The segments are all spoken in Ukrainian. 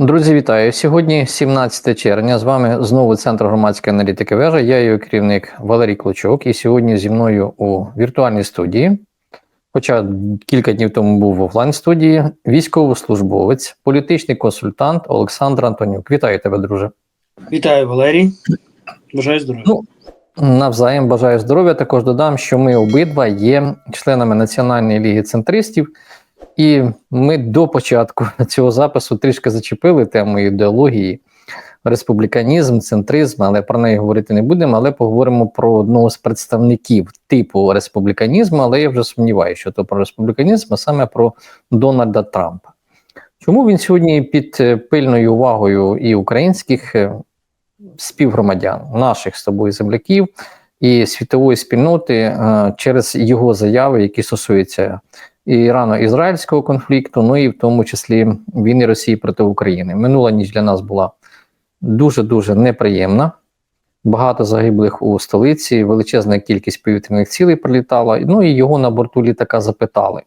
Друзі, вітаю! Сьогодні 17 червня. З вами знову Центр громадської аналітики вежа. Я його керівник Валерій Клочок. І сьогодні зі мною у віртуальній студії. Хоча кілька днів тому був в офлайн студії, військовослужбовець, політичний консультант Олександр Антонюк. Вітаю тебе, друже. Вітаю, Валерій. Бажаю здоров'я. Ну, Навзаєм бажаю здоров'я. Також додам, що ми обидва є членами Національної ліги центристів, і ми до початку цього запису трішки зачепили тему ідеології, республіканізм, центризм, але про неї говорити не будемо. Але поговоримо про одного з представників типу республіканізму. Але я вже сумніваюся, що то про республіканізм, а саме про Дональда Трампа. Чому він сьогодні під е, пильною увагою і українських е, співгромадян, наших з тобою земляків і світової спільноти е, через його заяви, які стосуються ірано-ізраїльського конфлікту, ну і в тому числі війни Росії проти України. Минула ніч для нас була дуже дуже неприємна. Багато загиблих у столиці, величезна кількість повітряних цілей прилітала. Ну і його на борту літака запитали: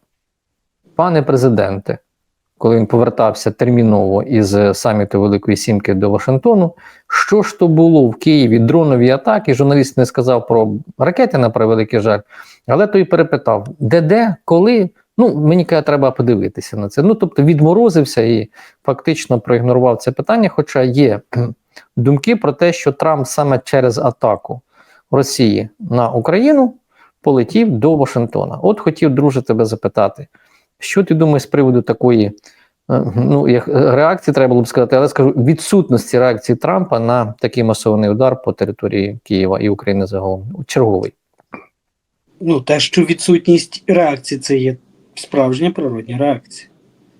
пане президенте, коли він повертався терміново із саміту Великої Сімки до Вашингтону, що ж то було в Києві дронові атаки? Журналіст не сказав про ракети на превеликий жаль, але той перепитав: де де, коли? Ну, мені каже, треба подивитися на це. Ну, тобто відморозився і фактично проігнорував це питання. Хоча є думки про те, що Трамп саме через атаку Росії на Україну полетів до Вашингтона. От хотів, друже, тебе запитати, що ти думаєш з приводу такої е, ну, як реакції, треба було б сказати, але скажу відсутності реакції Трампа на такий масований удар по території Києва і України загалом черговий. Ну, те, що відсутність реакції це є справжня природня реакція.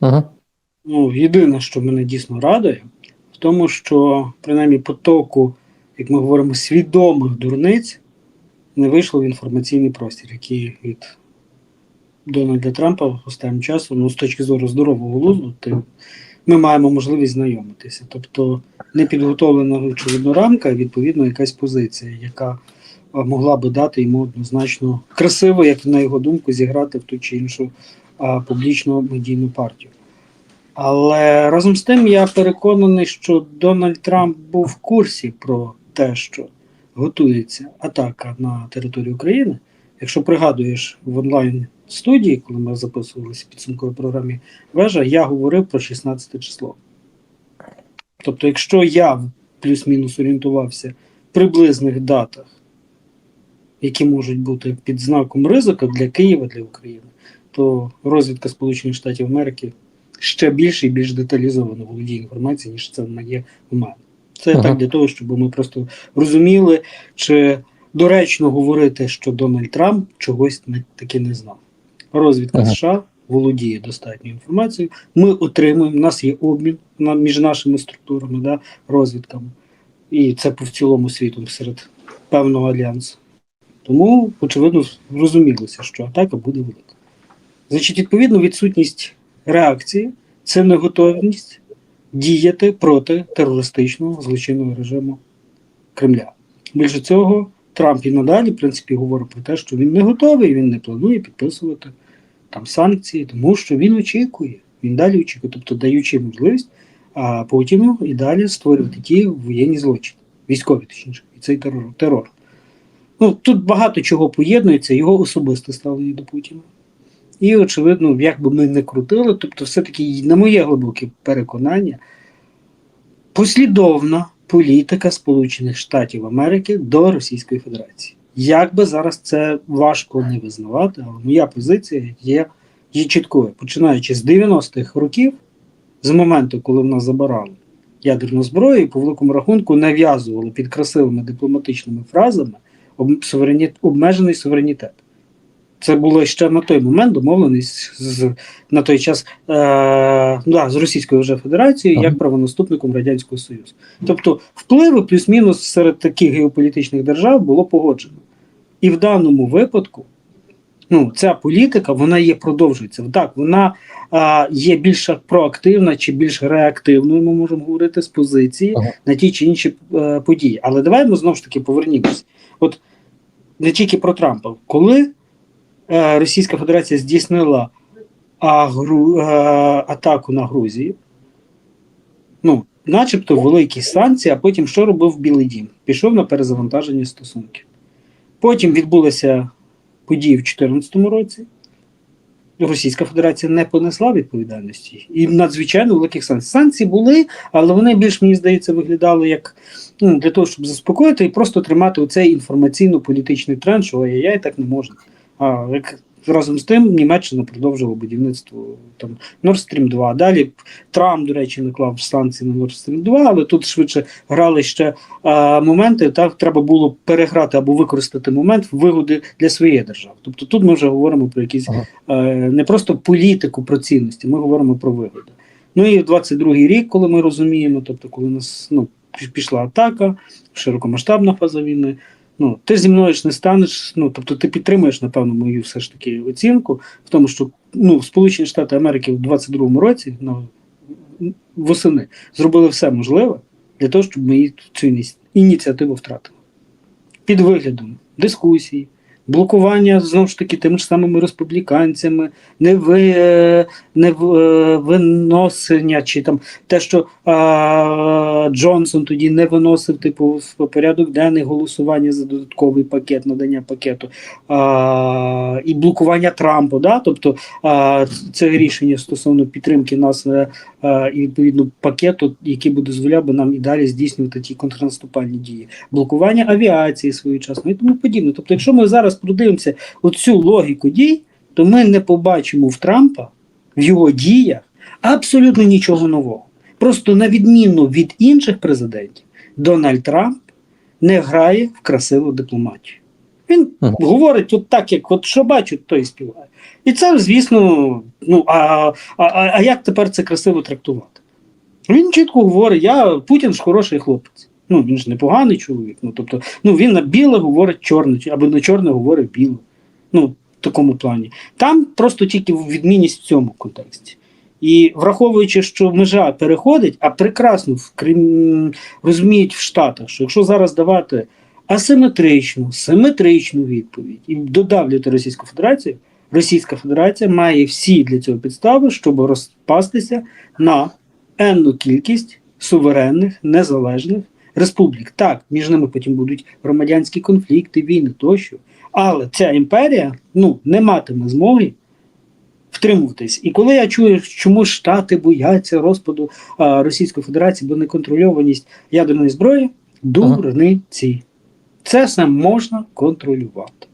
Угу. Ну, єдине, що мене дійсно радує, в тому, що принаймні потоку, як ми говоримо, свідомих дурниць не вийшло в інформаційний простір, який від Дональда Трампа останнім часом, ну, з точки зору здорового глузду, ми маємо можливість знайомитися. Тобто не підготовлена очевидно рамка, відповідно якась позиція, яка могла би дати йому однозначно красиво, як на його думку, зіграти в ту чи іншу публічну медійну партію. Але разом з тим я переконаний, що Дональд Трамп був в курсі про те, що готується атака на територію України. Якщо пригадуєш в онлайн студії, коли ми записувалися в підсумковій програмі Вежа, я говорив про 16 число. Тобто, якщо я плюс-мінус орієнтувався в приблизних датах, які можуть бути під знаком ризику для Києва, для України, то розвідка Сполучених Штатів Америки ще більше і більш деталізовано володіє інформацією, ніж це є у мене. Це ага. так для того, щоб ми просто розуміли, чи доречно говорити, що Дональд Трамп чогось не таки не знав. Розвідка ага. США володіє достатньою інформацією. Ми отримуємо, у нас є обмін між нашими структурами, да, розвідками, і це по в цілому світу серед певного альянсу. Тому, очевидно, зрозумілося, що атака буде велика. Значить, відповідно, відсутність реакції це неготовність діяти проти терористичного злочинного режиму Кремля. Більше цього, Трамп і надалі, в принципі, говорить про те, що він не готовий, він не планує підписувати там санкції, тому що він очікує, він далі очікує, тобто даючи можливість а Путіну і далі створювати ті воєнні злочини, військові точніше, і цей терор. терор. Ну, Тут багато чого поєднується, його особисте ставлення до Путіна. І, очевидно, як би ми не крутили, тобто, все-таки, на моє глибоке переконання, послідовна політика Сполучених Штатів Америки до Російської Федерації. Як би зараз це важко не визнавати, але моя позиція є є чіткою. Починаючи з 90-х років, з моменту, коли в нас забирали ядерну зброю, по великому рахунку нав'язували під красивими дипломатичними фразами сувереніт, обмежений суверенітет. Це було ще на той момент домовленість з на той час е, да, з Російською вже Федерацією як правонаступником Радянського Союзу. Тобто впливи плюс-мінус серед таких геополітичних держав було погоджено. І в даному випадку ну, ця політика вона є продовжується. Так, вона е, є більш проактивна чи більш реактивною, ми можемо говорити, з позиції ага. на ті чи інші е, події. Але давай ми знову ж таки повернімося. От не тільки про Трампа, коли е, Російська Федерація здійснила агру, е, атаку на Грузію, Ну, начебто великі санкції, а потім що робив Білий Дім? Пішов на перезавантаження стосунків. Потім відбулися події в 2014 році. Російська Федерація не понесла відповідальності і надзвичайно великих санкцій. Санкції були, але вони більш, мені здається, виглядали як ну, для того, щоб заспокоїти і просто тримати оцей інформаційно-політичний тренд, що ай-яй, так не можна. А як разом з тим Німеччина продовжила будівництво там Nord Stream 2. Далі Трамп, до речі, наклав санкції на Nord Stream 2, але тут швидше грали ще а, моменти. Так треба було переграти або використати момент вигоди для своєї держави. Тобто тут ми вже говоримо про якісь Ага. е, не просто політику про цінності, ми говоримо про вигоди. Ну і в 22-й рік, коли ми розуміємо, тобто, коли нас ну, пішла атака, широкомасштабна фаза війни. Ну, ти зі мною ж не станеш. Ну, тобто, ти підтримуєш, напевно, мою все ж таки оцінку в тому, що ну, Сполучені Штати Америки в 22-му році на восени зробили все можливе для того, щоб ми цю ініціативу втратили. Під виглядом дискусій, блокування знову ж таки тими ж самими республіканцями, не, ви, е, не е, виносення, чи там те, що а, Джонсон тоді не виносив типу в порядок денний голосування за додатковий пакет, надання пакету, а, і блокування Трампа. Да? Тобто а, це рішення стосовно підтримки нас е, е, і відповідно пакету, який би дозволяв би нам і далі здійснювати ті контрнаступальні дії, блокування авіації своєчасно і тому подібне. Тобто, якщо ми зараз продивимося оцю логіку дій, то ми не побачимо в Трампа в його діях абсолютно нічого нового. Просто на відміну від інших президентів, Дональд Трамп не грає в красиву дипломатію. Він Мгм. говорить от так, як от що бачить, то і співає. І це, звісно, ну а, а, а як тепер це красиво трактувати? Він чітко говорить: я Путін ж хороший хлопець. Ну, він ж непоганий чоловік. Ну, тобто, ну, він на біле говорить чорне, або на чорне говорить біле. Ну, в такому плані. Там просто тільки відмінність в цьому контексті. І враховуючи, що межа переходить, а прекрасно в Крим... розуміють в Штатах, що якщо зараз давати асиметричну, симетричну відповідь і додавлювати Російську Федерацію, Російська Федерація має всі для цього підстави, щоб розпастися на енну кількість суверенних, незалежних республік. Так, між ними потім будуть громадянські конфлікти, війни тощо. Але ця імперія ну, не матиме змоги втримуватись. І коли я чую, чому Штати бояться розпаду а, Російської Федерації, бо неконтрольованість ядерної зброї, дурниці. Це все можна контролювати.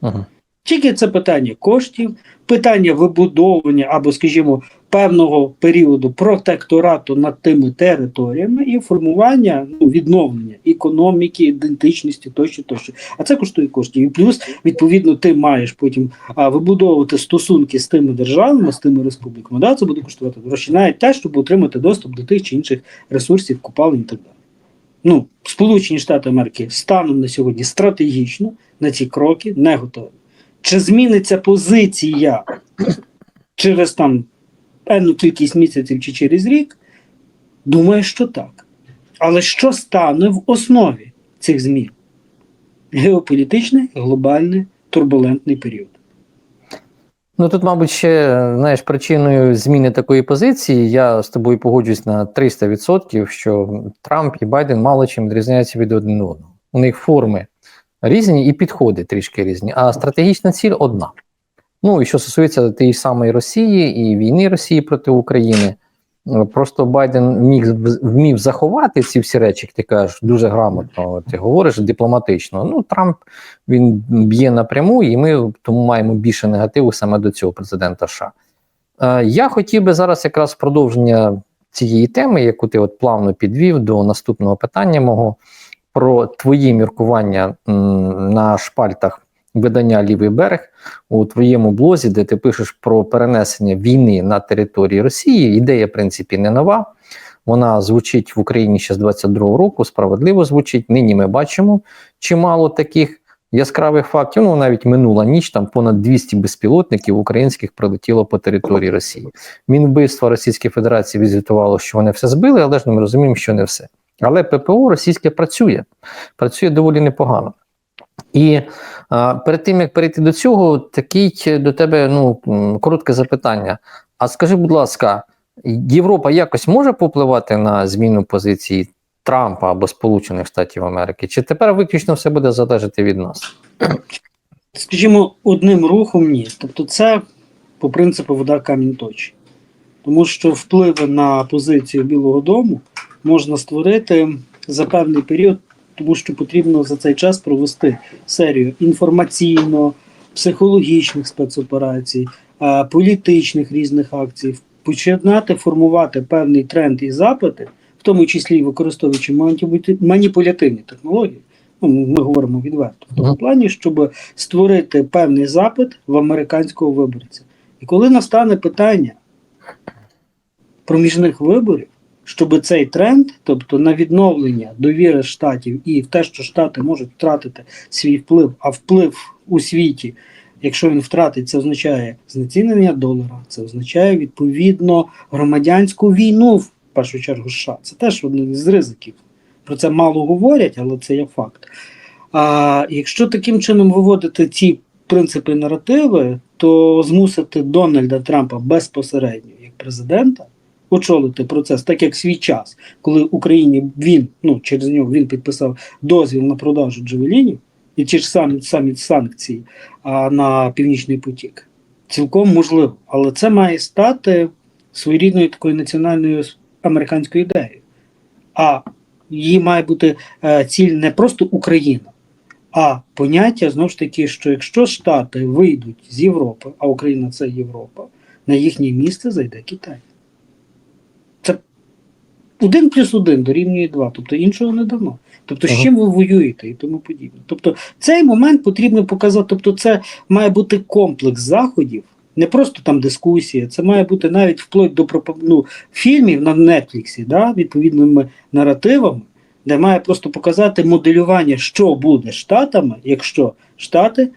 Ага. Тільки це питання коштів, питання вибудовування або, скажімо, певного періоду протекторату над тими територіями і формування ну, відновлення економіки, ідентичності тощо, тощо. А це коштує коштів. І плюс, відповідно, ти маєш потім а, вибудовувати стосунки з тими державами, з тими республіками. Да, це буде коштувати гроші, навіть те, щоб отримати доступ до тих чи інших ресурсів, купалень і так далі. Ну, Сполучені Штати Америки станом на сьогодні стратегічно на ці кроки не готові. Чи зміниться позиція через там певну кількість місяців чи через рік? Думаю, що так. Але що стане в основі цих змін? Геополітичний, глобальний, турбулентний період. Ну тут, мабуть, ще знаєш, причиною зміни такої позиції, я з тобою погоджуюсь на 300%, що Трамп і Байден мало чим відрізняються від один одного. У них форми різні і підходи трішки різні, а стратегічна ціль одна. Ну і що стосується тієї самої Росії і війни Росії проти України, е, просто Байден міг вмів заховати ці всі речі, як ти кажеш, дуже грамотно. Ти говориш дипломатично. Ну Трамп він б'є напряму, і ми тому маємо більше негативу саме до цього президента. США. Е, я хотів би зараз якраз продовження цієї теми, яку ти от плавно підвів до наступного питання мого про твої міркування на шпальтах видання Лівий берег у твоєму блозі, де ти пишеш про перенесення війни на території Росії. Ідея, в принципі, не нова. Вона звучить в Україні ще з 22-го року, справедливо звучить. Нині ми бачимо чимало таких яскравих фактів. Ну навіть минула ніч там понад 200 безпілотників українських прилетіло по території Росії. Мінвбивства Російської Федерації візитувало, що вони все збили, але ж ми розуміємо, що не все. Але ППО російське працює, працює доволі непогано. І а, перед тим як перейти до цього, такий до тебе ну коротке запитання. А скажи, будь ласка, Європа якось може попливати на зміну позиції Трампа або Сполучених Штатів Америки? Чи тепер виключно все буде залежати від нас? Скажімо, одним рухом ні. Тобто, це по принципу вода камінь точить. Тому що впливи на позицію Білого Дому можна створити за певний період, тому що потрібно за цей час провести серію інформаційно, психологічних спецоперацій, е, політичних різних акцій, починати формувати певний тренд і запити, в тому числі використовуючи маніпулятивні технології. Ну, ми говоримо відверто в тому плані, щоб створити певний запит в американського виборця. І коли настане питання проміжних виборів, щоб цей тренд, тобто на відновлення довіри штатів і в те, що штати можуть втратити свій вплив, а вплив у світі, якщо він втратить, це означає знецінення долара, це означає відповідно громадянську війну в першу чергу США. Це теж один із ризиків. Про це мало говорять, але це є факт. А якщо таким чином виводити ці принципи наративи, то змусити Дональда Трампа безпосередньо як президента очолити процес, так як свій час, коли Україні він ну через нього він підписав дозвіл на продажу джевелінів і ті ж самі, самі санкції а, на Північний потік. Цілком можливо, але це має стати своєрідною такою національною американською ідеєю. А її має бути е, ціль не просто Україна, а поняття знову ж таки, що якщо Штати вийдуть з Європи, а Україна це Європа, на їхнє місце зайде Китай. Один плюс один дорівнює два, тобто іншого не дано. Тобто, з чим ви воюєте і тому подібне. Тобто, цей момент потрібно показати. Тобто, це має бути комплекс заходів, не просто там дискусія, це має бути навіть вплоть до ну, фільмів на Нетфліксі, да, відповідними наративами, де має просто показати моделювання, що буде штатами, якщо штати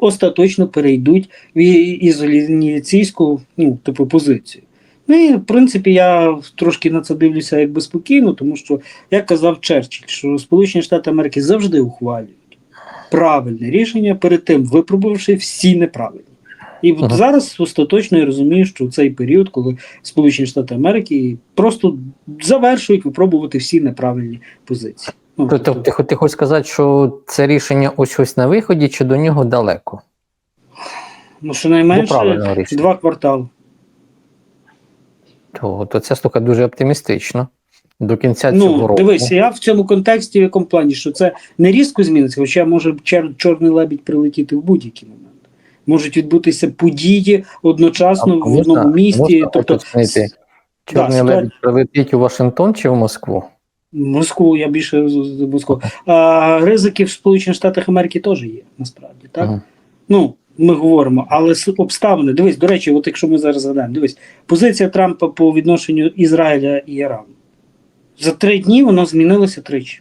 остаточно перейдуть в ізоляційську ну, типу, позицію. Ну і в принципі я трошки на це дивлюся якби спокійно, тому що, як казав Черчилль, що Сполучені Штати Америки завжди ухвалюють правильне рішення, перед тим випробувавши всі неправильні. І от Ага. зараз остаточно я розумію, що цей період, коли Сполучені Штати Америки просто завершують випробувати всі неправильні позиції. Ну, Тобто, ти, ти хочеш сказати, що це рішення ось ось на виході, чи до нього далеко? ну, щонайменше До два квартали. То, то це слухай дуже оптимістично. До кінця цього Ну, року. дивись, я в цьому контексті в якому плані, що це не різко зміниться, хоча може чер- чорний лебідь прилетіти в будь-який момент. Можуть відбутися події одночасно в можна- одному місті. можна тобто, уточнити, Чорний да, лебідь прилетить у Вашингтон чи в Москву? Москву, я більше з Москву. А, ризики в Сполучених Штатах Америки теж є, насправді. Так? Ага. Ну, ми говоримо, але обставини. Дивись, до речі, от якщо ми зараз згадаємо, дивись, позиція Трампа по відношенню Ізраїля і Ірану. За три дні воно змінилося тричі.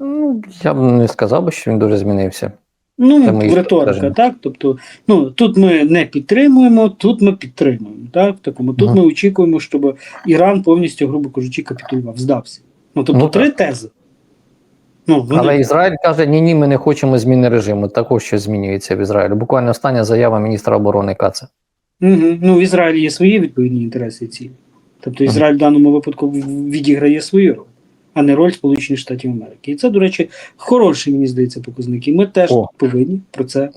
Ну, я б не сказав би, що він дуже змінився. Ну, риторика, спостереження. так? Тобто, ну тут ми не підтримуємо, тут ми підтримуємо. Так? Такому, тут Ага. ми очікуємо, щоб Іран повністю, грубо кажучи, капітулював, здався. Ну, тобто Ну, три так. тези. Ну, вони, Але Ізраїль каже: ні, ні, ми не хочемо зміни режиму. Також що змінюється в Ізраїлі. Буквально остання заява міністра оборони Каца. Угу. ну, в Ізраїлі є свої відповідні інтереси і цілі. Тобто. Ізраїль в даному випадку відіграє свою роль, а не роль Сполучених Штатів Америки. І це, до речі, хороший, мені здається, показник. І ми теж О. повинні про це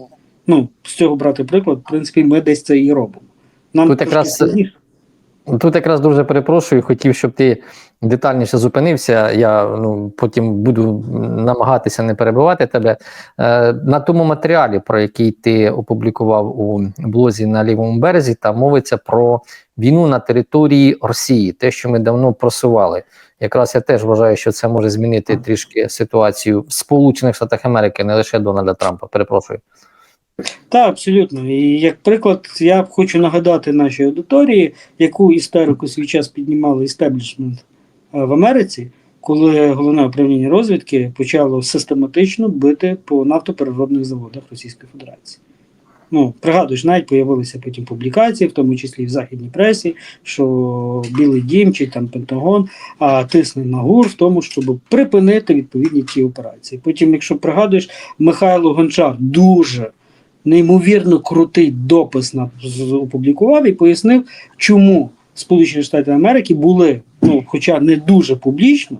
ну, з цього брати приклад. В принципі, ми десь це і робимо. Нам Тут якраз- складніше. Тут якраз дуже перепрошую, хотів, щоб ти детальніше зупинився. Я ну, потім буду намагатися не перебивати тебе. Е, на тому матеріалі, про який ти опублікував у блозі на лівому березі, там мовиться про війну на території Росії, те, що ми давно просували. Якраз я теж вважаю, що це може змінити трішки ситуацію в Сполучених Штатах Америки, не лише Дональда Трампа. Перепрошую. Так, абсолютно. І як приклад, я б хочу нагадати нашій аудиторії, яку істерику свій час піднімали істеблішмент е, в Америці, коли головне управління розвідки почало систематично бити по нафтопереробних заводах Російської Федерації. Ну, пригадуєш, навіть появилися потім публікації, в тому числі і в західній пресі, що Білий Дім чи там Пентагон а, тисне на ГУР в тому, щоб припинити відповідні ті операції. Потім, якщо пригадуєш, Михайло Гончар дуже неймовірно крутий допис на, опублікував і пояснив, чому Сполучені Штати Америки були, ну, хоча не дуже публічно,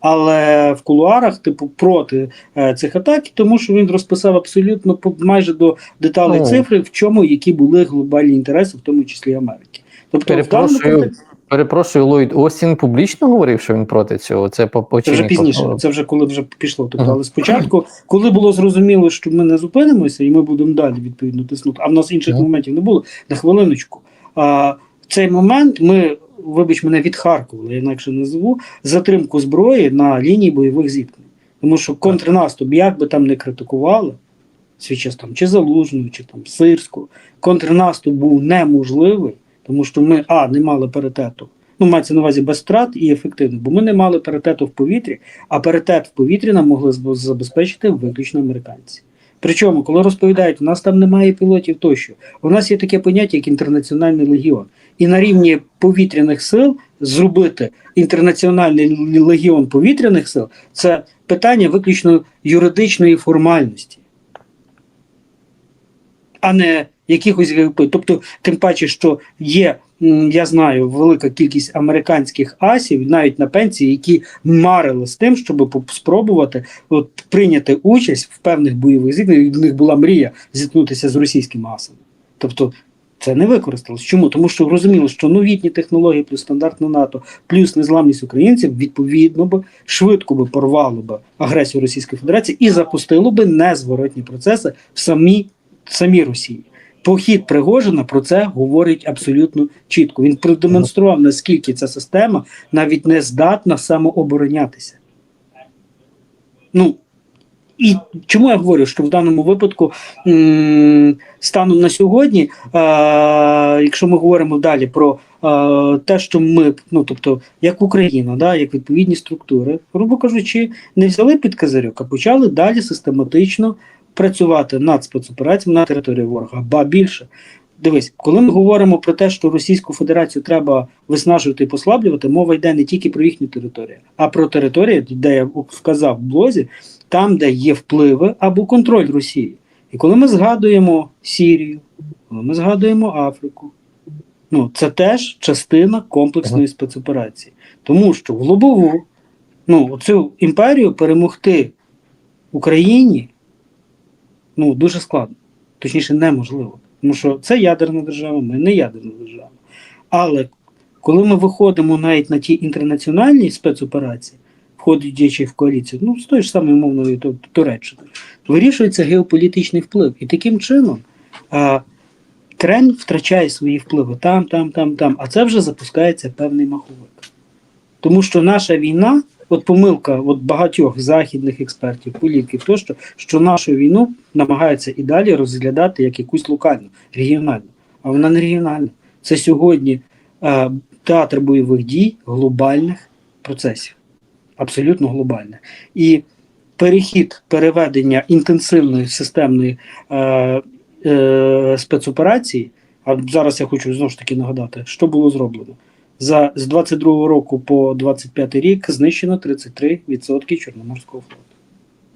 але в кулуарах, типу, проти е, цих атак, тому що він розписав абсолютно майже до деталей Ну. цифри, в чому які були глобальні інтереси, в тому числі Америки. Тобто, в даному контексті перепрошую, Ллойд Остін публічно говорив, що він проти цього. Це по це вже пізніше, це вже коли вже пішло. Тобто, але спочатку, коли було зрозуміло, що ми не зупинимося, і ми будемо далі відповідно тиснути, а в нас інших моментів не було на хвилиночку. А в цей момент ми, вибач, мене відхаркували, я інакше називу затримку зброї на лінії бойових зіткнень. Тому що контрнаступ, як би там не критикували, свій час там чи Залужну, чи там Сирську, контрнаступ був неможливий, тому що ми а не мали паритету. Ну, мається на увазі без втрат і ефективно, бо ми не мали паритету в повітрі, а паритет в повітрі нам могли забезпечити виключно американці. Причому, коли розповідають, у нас там немає пілотів тощо, у нас є таке поняття, як інтернаціональний легіон. І на рівні повітряних сил зробити інтернаціональний легіон повітряних сил це питання виключно юридичної формальності, а не якихось ГВП. Тобто, тим паче, що є, я знаю, велика кількість американських асів, навіть на пенсії, які марили з тим, щоб спробувати от, прийняти участь в певних бойових зіткненнях. У них була мрія зіткнутися з російським асом. Тобто це не використалось. Чому? Тому що розуміло, що новітні технології, плюс стандартна НАТО, плюс незламність українців, відповідно би швидко би порвало би агресію Російської Федерації і запустило би незворотні процеси в самій, самій Росії. Похід Пригожина про це говорить абсолютно чітко. Він продемонстрував, наскільки ця система навіть не здатна самооборонятися. Ну, і чому я говорю, що в даному випадку станом на сьогодні, е, якщо ми говоримо далі про е, те, що ми, ну тобто, як Україна, да, як відповідні структури, грубо кажучи, не взяли під козирьок, а почали далі систематично працювати над спецопераціями на території ворога. Ба більше. Дивись, коли ми говоримо про те, що Російську Федерацію треба виснажувати і послаблювати, мова йде не тільки про їхню територію, а про території, де я вказав в блозі, там, де є впливи або контроль Росії. І коли ми згадуємо Сірію, коли ми згадуємо Африку, ну це теж частина комплексної спецоперації. Тому що в лобову ну, цю імперію перемогти Україні ну, дуже складно, точніше, неможливо. Тому що це ядерна держава, ми не ядерна держава. Але коли ми виходимо навіть на ті інтернаціональні спецоперації, входячи в коаліцію, ну з тої ж самої мовної Ту- Туреччини, вирішується геополітичний вплив. І таким чином а, тренд втрачає свої впливи там, там, там, там. А це вже запускається певний маховик. Тому що наша війна, от помилка от багатьох західних експертів, політиків, тощо, що нашу війну намагаються і далі розглядати як якусь локальну, регіональну. А вона не регіональна. Це сьогодні е, театр бойових дій глобальних процесів. Абсолютно глобальних. І перехід переведення інтенсивної системної е, е, спецоперації. А зараз я хочу знову ж таки нагадати, що було зроблено. За з 22 року по 25 рік знищено 33% Чорноморського флоту.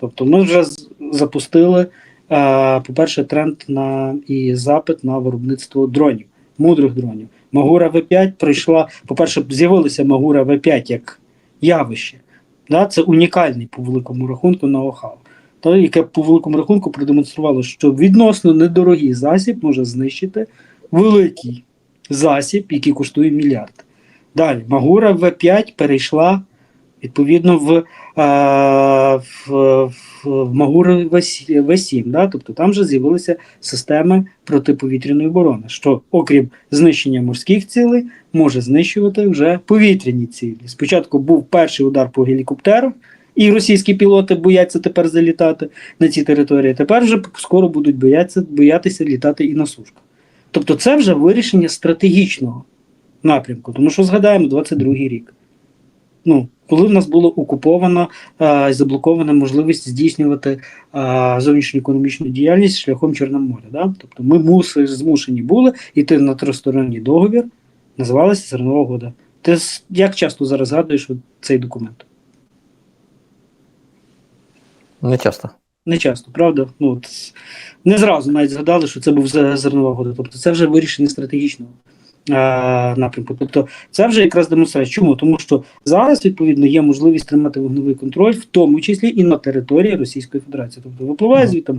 Тобто ми вже запустили, е, по-перше, тренд на і запит на виробництво дронів, мудрих дронів. Магура В5 прийшла, по-перше, з'явилася Магура В5 як явище. Да? Це унікальний по великому рахунку ноу-хау. Яке по великому рахунку продемонструвало, що відносно недорогий засіб може знищити великий засіб, який коштує мільярд. Далі, Магура В5 перейшла відповідно в, е, в, в, в Магура В7. Да? Тобто там вже з'явилися системи протиповітряної оборони, що, окрім знищення морських цілей, може знищувати вже повітряні цілі. Спочатку був перший удар по гелікоптерах, і російські пілоти бояться тепер залітати на ці території. Тепер вже скоро будуть боятися, боятися літати і на сушках. Тобто, це вже вирішення стратегічного напрямку. Тому що згадаємо 22-й рік. Ну, коли в нас було окуповано і заблокована можливість здійснювати а, зовнішню економічну діяльність шляхом Чорного моря. Да? Тобто ми муси, змушені були йти на тристоронній договір, називалася Зернова угода. Ти як часто зараз згадуєш цей документ? Не часто. Не часто, правда? Ну, от, не зразу навіть згадали, що це був зернова вода. Тобто це вже вирішення стратегічного е, напрямку. Тобто це вже якраз демонстрація. Чому? Тому що зараз, відповідно, є можливість тримати вогневий контроль, в тому числі і на території Російської Федерації. Тобто випливає звідти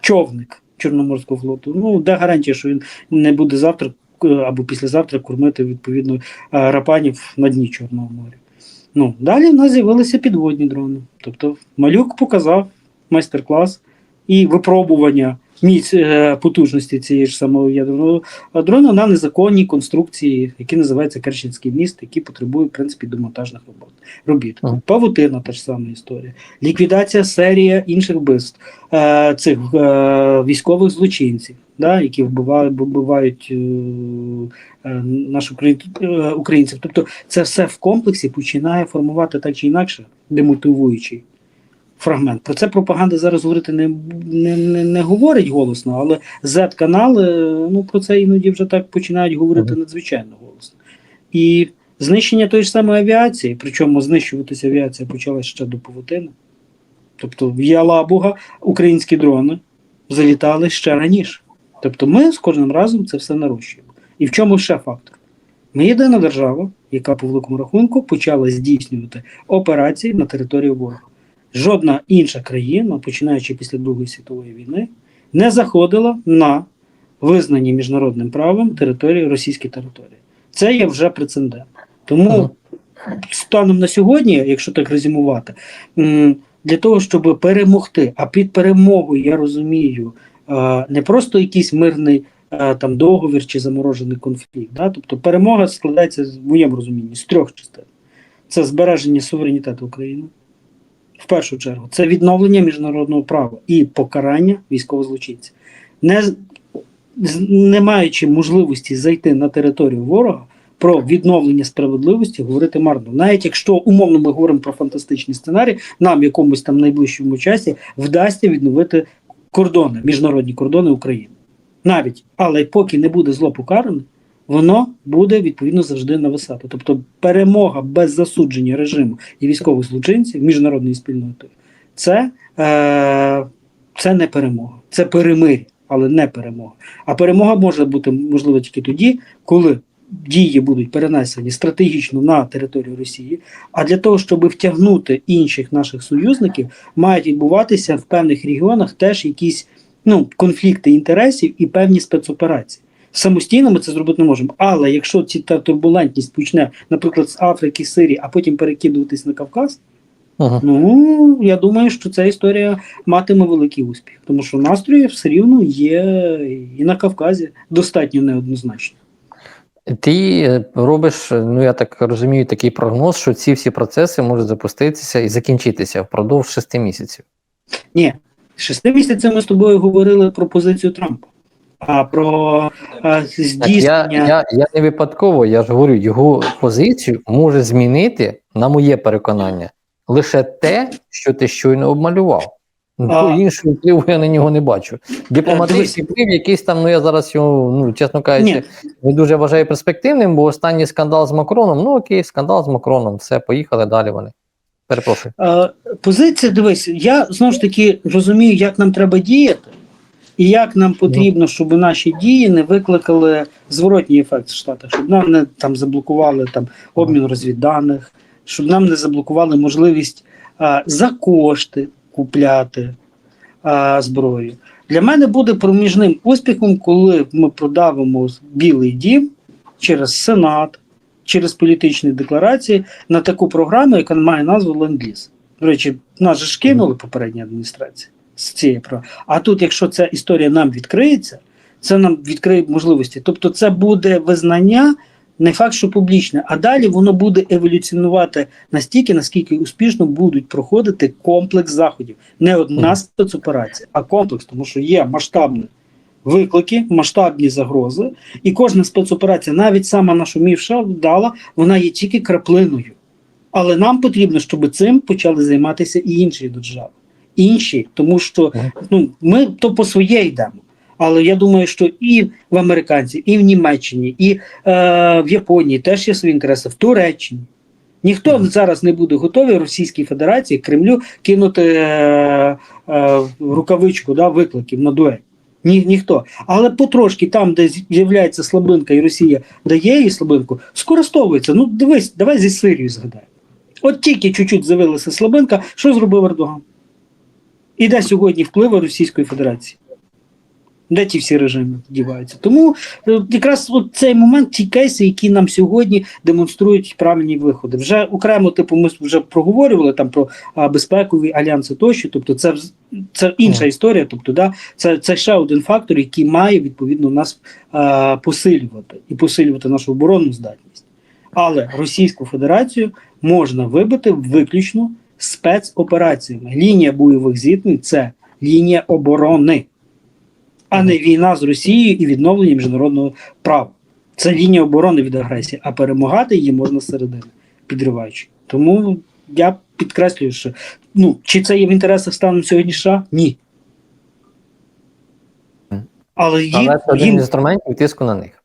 човник Чорноморського флоту. Ну, де гарантія, що він не буде завтра е, або післязавтра кормити відповідно е, рапанів на дні Чорного моря. Ну, далі в нас з'явилися підводні дрони. Тобто Малюк показав майстер-клас і випробування міць е, потужності цієї ж самого ядерного дрона на незаконній конструкції, які називаються Керченський міст, які потребують в принципі демонтажних робот. робіт. Ага. Павутина, та ж сама історія. Ліквідація серії інших вбивств е, цих е, військових злочинців, да, які вбивають, вбивають е, наших українців. Тобто це все в комплексі починає формувати так чи інакше демотивуючий фрагмент. Про це пропаганда зараз говорити не, не, не, не говорить голосно, але Z-канали ну, про це іноді вже так починають говорити Мгм. надзвичайно голосно. І знищення тої ж самої авіації, причому знищуватися авіація почалася ще до павутини. Тобто в Ялабуга українські дрони залітали ще раніше. Тобто ми з кожним разом це все нарощуємо. І в чому ще фактор? Ми єдина держава, яка по великому рахунку почала здійснювати операції на території ворога. Жодна інша країна, починаючи після Другої світової війни, не заходила на визнані міжнародним правом території російські території. Це є вже прецедент. Тому станом на сьогодні, якщо так резюмувати, для того, щоб перемогти, а під перемогою я розумію е, не просто якийсь мирний е, там договір чи заморожений конфлікт. Да? Тобто перемога складається в моєму розумінні з трьох частин: це збереження суверенітету України. В першу чергу, це відновлення міжнародного права і покарання військовозлочинців. Не, не маючи можливості зайти на територію ворога, про відновлення справедливості говорити марно. Навіть якщо умовно ми говоримо про фантастичні сценарії, нам в якомусь там найближчому часі вдасться відновити кордони, міжнародні кордони України. Навіть, але поки не буде зло покаране, воно буде відповідно завжди нависати. Тобто перемога без засудження режиму і військових злочинців міжнародної спільноти це, е, це не перемога, це перемир'я, але не перемога. А перемога може бути можлива тільки тоді, коли дії будуть перенесені стратегічно на територію Росії. А для того, щоб втягнути інших наших союзників, мають відбуватися в певних регіонах теж якісь ну, конфлікти інтересів і певні спецоперації. Самостійно ми це зробити не можемо. Але якщо ці та турбулентність почне, наприклад, з Африки, Сирії, а потім перекидуватись на Кавказ, Мгм. ну я думаю, що ця історія матиме великий успіх, тому що настрої все рівно є і на Кавказі достатньо неоднозначні. Ти е, робиш, е, ну я так розумію, такий прогноз, що ці всі процеси можуть запуститися і закінчитися впродовж шести місяців. Ні, шести місяців ми з тобою говорили про позицію Трампа, а про а, Так, я, я, я не випадково, я ж говорю, його позицію може змінити, на моє переконання, лише те, що ти щойно обмалював. Ну, А- іншого впливу я на нього не бачу. Дипломатичний вплив, якийсь там, ну я зараз його, ну чесно кажучи, Ні. не дуже вважаю перспективним, бо останній скандал з Макроном, ну окей, скандал з Макроном, все, поїхали далі вони. Перепрошую. Позиція, дивись, я знову ж таки розумію, як нам треба діяти, і як нам потрібно, щоб наші дії не викликали зворотній ефект в Штатах, щоб нам не там заблокували там обмін розвідданих, щоб нам не заблокували можливість е, за кошти купляти е, зброю. Для мене буде проміжним успіхом, коли ми продавимо Білий Дім через Сенат, через політичні декларації на таку програму, яка має назву Ленд-Ліз. До речі, нас же ж кинули попередня адміністрація з цієї програми. А тут, якщо ця історія нам відкриється, це нам відкриє можливості. Тобто, це буде визнання, не факт, що публічне, а далі воно буде еволюціонувати настільки, наскільки успішно будуть проходити комплекс заходів. Не одна спецоперація, а комплекс, тому що є масштабні виклики, масштабні загрози, і кожна спецоперація, навіть сама нашумівша вдала, вона є тільки краплиною. Але нам потрібно, щоб цим почали займатися і інші держави. Інші, тому що ну, ми то по своє йдемо. Але я думаю, що і в американців, і в Німеччині, і е, в Японії теж є свої інтереси, в Туреччині. Ніхто зараз не буде готовий Російській Федерації Кремлю кинути е, е, рукавичку да, викликів на дуель. Ні, ніхто. Але потрошки там, де з'являється слабинка, і Росія дає їй слабинку, скористовується. Ну, дивись, давай зі Сирією згадаємо. От тільки чуть-чуть з'явилася слабинка, що зробив Ердоган? І де сьогодні впливи Російської Федерації? Де ті всі режими діваються? Тому е, якраз от цей момент, ті кейси, які нам сьогодні демонструють правильні виходи. Вже окремо, типу, ми вже проговорювали там про а, безпекові альянси тощо. Тобто, це це інша історія. Тобто, да, це, це ще один фактор, який має відповідно нас а, посилювати і посилювати нашу оборонну здатність. Але Російську Федерацію можна вибити виключно спецопераціями. Лінія бойових зіткнень це лінія оборони, а не війна з Росією і відновлення міжнародного права. Це лінія оборони від агресії, а перемагати її можна зсередини, підриваючи. Тому я підкреслюю, що ну, чи це є в інтересах стану сьогодні США? Ні. Але їм, Але це один їм з інструментів тиску на них.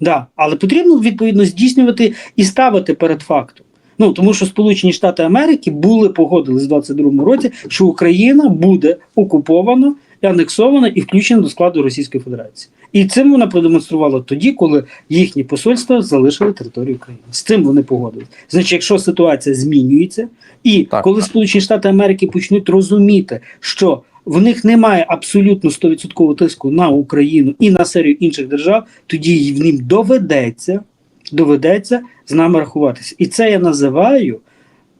Да, але потрібно відповідно здійснювати і ставити перед фактом. Ну тому що Сполучені Штати Америки були погодились в 22-му році, що Україна буде окупована, анексована і включена до складу Російської Федерації. І цим вона продемонструвала тоді, коли їхні посольства залишили територію України. З цим вони погодились. Значить, якщо ситуація змінюється, і Так, коли так. Сполучені Штати Америки почнуть розуміти, що в них немає абсолютно 100% тиску на Україну і на серію інших держав, тоді ним доведеться, доведеться з нами рахуватися. І це я називаю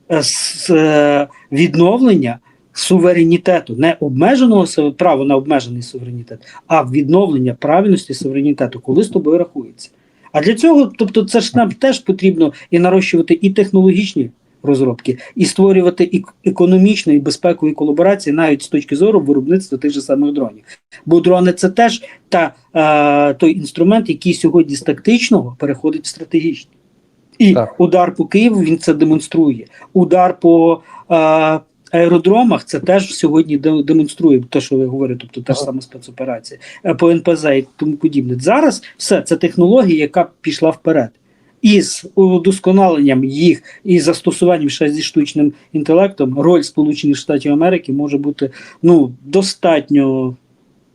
е, е, відновлення суверенітету, не обмеженого права на обмежений суверенітет, а відновлення правильності суверенітету, коли з тобою рахується. А для цього, тобто, це ж нам теж потрібно і нарощувати і технологічні розробки, і створювати економічну і безпекові колаборації навіть з точки зору виробництва тих же самих дронів. Бо дрони це теж та, е, той інструмент, який сьогодні з тактичного переходить в стратегічний. І Так. удар по Києву він це демонструє. Удар по е, аеродромах це теж сьогодні демонструє те, що ви говорите, тобто та ж сама спецоперація, Е, по НПЗ і тому подібне. Зараз все це технологія, яка пішла вперед. І з удосконаленням їх і застосуванням ще зі штучним інтелектом роль Сполучених Штатів Америки може бути ну достатньо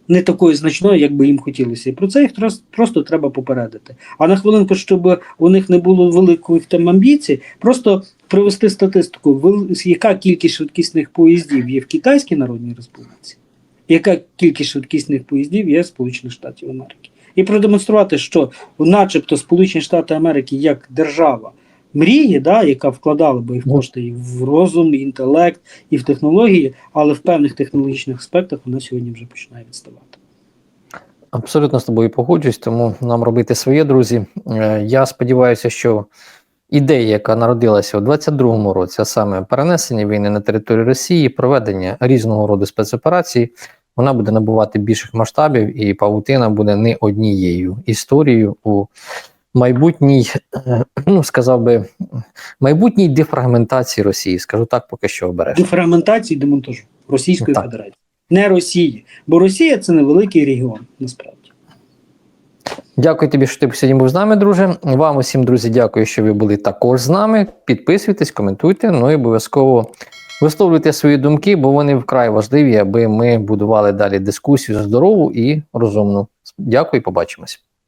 не такою значною, як би їм хотілося. І про це їх просто треба попередити. А на хвилинку, щоб у них не було великих там амбіцій, просто привести статистику, яка кількість швидкісних поїздів є в Китайській Народній Республіці, яка кількість швидкісних поїздів є в Сполучених Штатів Америки. І продемонструвати, що начебто Сполучені Штати Америки як держава мрії, да, яка вкладала би їх кошти і в розум, і інтелект, і в технології, але в певних технологічних аспектах вона сьогодні вже починає відставати. Абсолютно з тобою погоджуюсь, тому нам робити своє, друзі. Е, Я сподіваюся, що ідея, яка народилася у 22-му році, а саме перенесення війни на територію Росії, проведення різного роду спецоперацій, вона буде набувати більших масштабів, і павутина буде не однією історією у майбутній, е, ну сказав би, майбутній дефрагментації Росії. Скажу так, поки що обережно. Дефрагментації демонтажу Російської Так. Федерації, не Росії, бо Росія це невеликий регіон, насправді. Дякую тобі, що ти сьогодні був з нами, друже. Вам усім, друзі, дякую, що ви були також з нами. Підписуйтесь, коментуйте, ну і обов'язково висловлюйте свої думки, бо вони вкрай важливі, аби ми будували далі дискусію здорову і розумну. Дякую побачимось.